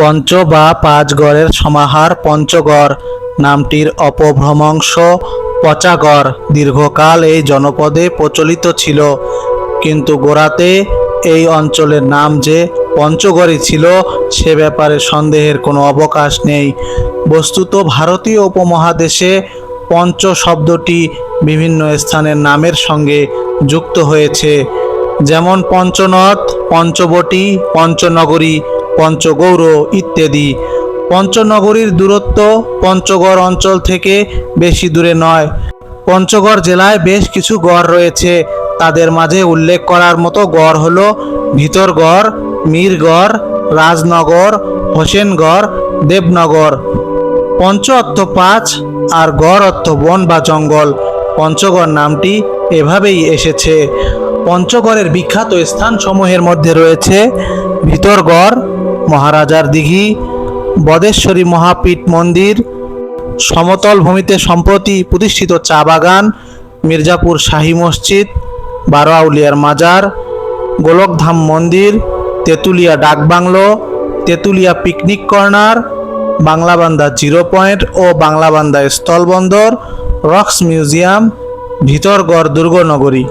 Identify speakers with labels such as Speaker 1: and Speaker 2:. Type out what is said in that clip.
Speaker 1: পঞ্চ বা পাঁচগড়ের সমাহার পঞ্চগড়। নামটির অপভ্রংশ পচাগড়। দীর্ঘকাল এই জনপদে প্রচলিত ছিল। কিন্তু গোড়াতে এই অঞ্চলের নাম যে পঞ্চগড়ই ছিল, সে ব্যাপারে সন্দেহের কোনো অবকাশ নেই। বস্তুত ভারতীয় উপমহাদেশে পঞ্চ শব্দটি বিভিন্ন স্থানের নামের সঙ্গে যুক্ত হয়েছে। যেমন পঞ্চনদ, পঞ্চবটি, পঞ্চনগরী পঞ্চগৌর ইত্যাদি। পঞ্চনগরীর দূরত্ব পঞ্চগড় অঞ্চল থেকে বেশি দূরে নয়। পঞ্চগড় জেলায় বেশ কিছু গড় রয়েছে। তাদের মাঝে উল্লেখ করার মতো গড় হল ভিতরগড়, মীরগড়, রাজনগর, হোসেনগড়, দেবনগর। পঞ্চ অর্থ পাঁচ আর গড় অর্থ বন বা জঙ্গল। পঞ্চগড় নামটি এভাবেই এসেছে। পঞ্চগড়ের বিখ্যাত স্থানসমূহের মধ্যে রয়েছে ভিতরগড় মহারাজার দিঘি, বদেশ্বরী মহাপীঠ মন্দির, সমতল ভূমিতে সম্প্রতি প্রতিষ্ঠিত চা বাগান, মির্জাপুর শাহী মসজিদ বারো আউলিয়ার মাজার, গোলকধাম মন্দির, তেঁতুলিয়া ডাকবাংলো Tetulia picnic corner, Banglabandha zero point ও বাংলাবান্ধা স্থলবন্দর, রক্স মিউজিয়াম, ভিতরগড় দুর্গনগরী।